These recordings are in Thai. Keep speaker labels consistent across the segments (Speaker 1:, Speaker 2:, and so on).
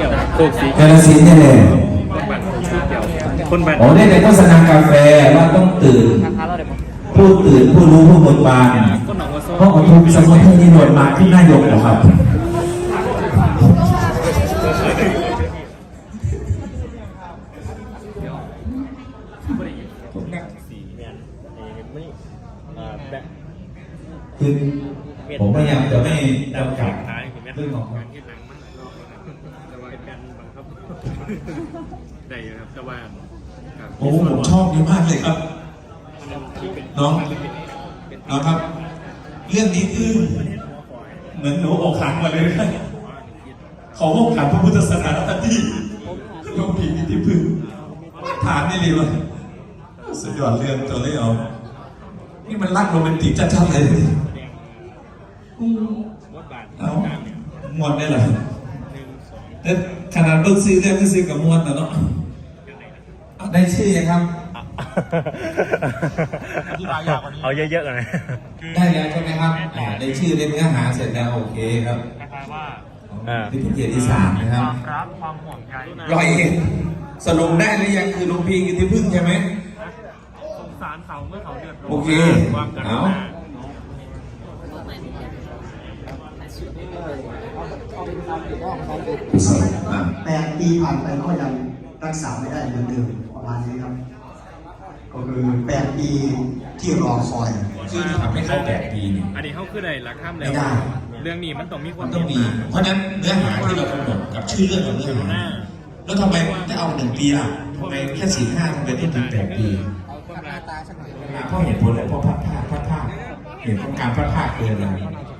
Speaker 1: กี่ยวโคกสี
Speaker 2: กาลสินธุ์นี่แหละ
Speaker 1: บัตรสีเกี่ยวคนบัตร
Speaker 2: โอ้ได้ในโฆษณากาแฟว่าต้องตื่น ผู้ตื่นผู้รู้ผู้เบิกบาน
Speaker 1: คนหนองวัวโซ่
Speaker 2: เพราะของทุกสมุนไพรนี่หน่วยมาที่นายกนะครับคือผมพยายามจะไม่จำกัด
Speaker 1: ท้ายเห็นไหม
Speaker 2: เรื่องของ
Speaker 1: การที่หนัง ได้อยู่ครับแต่ว่าครับ
Speaker 3: โอ้ผมชอบนี่มากเลยครับ น้องน้องครับ เรื่องนี้คือเหมือนหนูอกหักมาเลยนะเขาอกหักพระพุทธศาสนาทันทีหลวงพี่มีที่พึ่งฐานนี่เลยว่ะสุดยอดเรื่องตัวเลยเอานี่มันรักโรแมนติกชัดๆเลยอู้
Speaker 1: รถบาท
Speaker 3: เอามวนได้เหรอ แต่ขนาดเบิ่งซื้อได้ไม่ซื้อกับมวนนะเนาะเอาได้ชื่อยังครับ
Speaker 1: เอาเยอะๆกันนะ
Speaker 2: ได้แล้วใช่ไหมครับอ่าได้ชื่อได้เนื้อหาเสร็จแล้วโอเคครับ
Speaker 1: นะครับว่า
Speaker 2: นี่เป็นเกียรติที่สามนะครับ
Speaker 1: ครับความห่วงใย
Speaker 2: ร้อยเอ็ดสรุปได้หรือยังคือหลุงพีกิติพึ่งใช่ไหม
Speaker 1: สงสารเขาเมื่อเขาเดือดร้อน
Speaker 2: โอเค
Speaker 1: ความกรุ
Speaker 2: เอา
Speaker 1: ณา
Speaker 2: พิเศษอะ
Speaker 4: แปดปีผ่านไปก็ยังรักษาไม่ได้เหมือนเดิมประมาณนี้ครับ ก็คือแปดปีที่รอคอย
Speaker 2: คือทำให้เข้าแปดปีเนี่ย
Speaker 1: อันนี้เขาคืออะไรลักข้ามแล้ว
Speaker 2: ไม่ได้
Speaker 1: เรื่องนี้มันต้องมีควา
Speaker 2: มนต้องมี เพราะฉะนั้นเนื้อหาที่เรากำหนดกับชื่อเรื่องของเนื้อหาแล้วทำไมได้เอาหนึ่งปีล่ะทำไมแค่สี่ห้าทำไมต้องถึงแปดปีเพราะเหตุผลอะไรเพราะพลาดพลาดพลาดพลาเหตุของการพลาดพลาดเกินเลยอั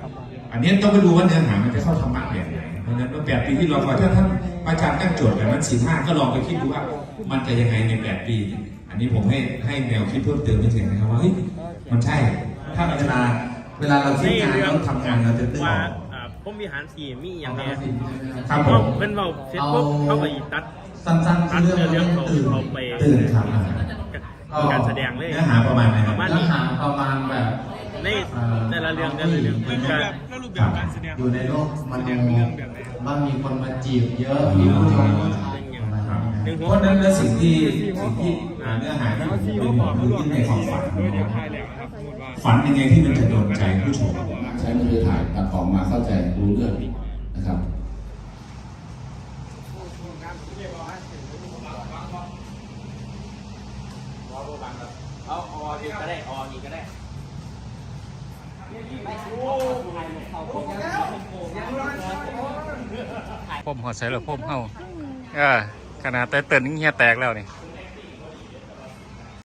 Speaker 2: นนี้ต้องไปดูว่าเนื้อหามันจะเข้าธรรมะแบบไหนเพราะฉะนั้นเมื่อแปดปีที่เราคอยถ้าท่านอาจารย์ตั้งโจทย์แบบนั้นสี่ห้าก็ลองไปคิดดูว่ามันจะยังไงในแปดปี อันนี้ผมให้ให้แนวคิดเพิ่มเติมไปถึงนะครับว่าเฮ้ยมันใช่ ถ้าเวลาเวลาเราคิดงานเราทำงานเราจะตึ้งอ
Speaker 1: ว่า
Speaker 2: อก
Speaker 1: อ่าผมมีหารสี่มีอย่างเนี้ย
Speaker 2: ครับผ
Speaker 1: เขา
Speaker 2: ม
Speaker 1: เป็นเราเสร็จปุ๊บเขาไปตัด
Speaker 2: สั้นๆ
Speaker 1: ตั
Speaker 2: คือ
Speaker 1: ด
Speaker 2: เรื่อง
Speaker 1: เนื้อเรื่องเขาเขาไป
Speaker 2: ตื่นครับ
Speaker 1: การแสดงเลย
Speaker 2: เนื้อหาประมาณไหนครับ
Speaker 1: ประมาณ
Speaker 5: เนื้อ
Speaker 1: นี้
Speaker 5: หาประมาณแบบ
Speaker 1: ในแต่ละเรื่องแต่ละเรื่องเห มือนกัน
Speaker 5: อยู่ในโลกมนุษย์ว่ามีคนมาจีบเยอะมีผู้ชมผู้ชาย
Speaker 2: ครับ
Speaker 1: หนึ่งหัว
Speaker 2: เพราะฉะนั้นแล้วสิ่งที่สิ่งที่อ่าเนื้อหาที่ผมเป็นห่วงคือที่ในความฝันนะครับฝันยังไงที่มันจะโดนใจผู้ชม
Speaker 6: ใช้มือถือถ่ายตัดออกมาเข้าใจรู้เรื่องนะครับ
Speaker 1: เอาอออีกก็ได้อออีกก็ได้
Speaker 7: ผม พมหอดใส่แล้วผมเข้าเออขนาดแต่เตือนนี่เฮียแตกแล้วนี่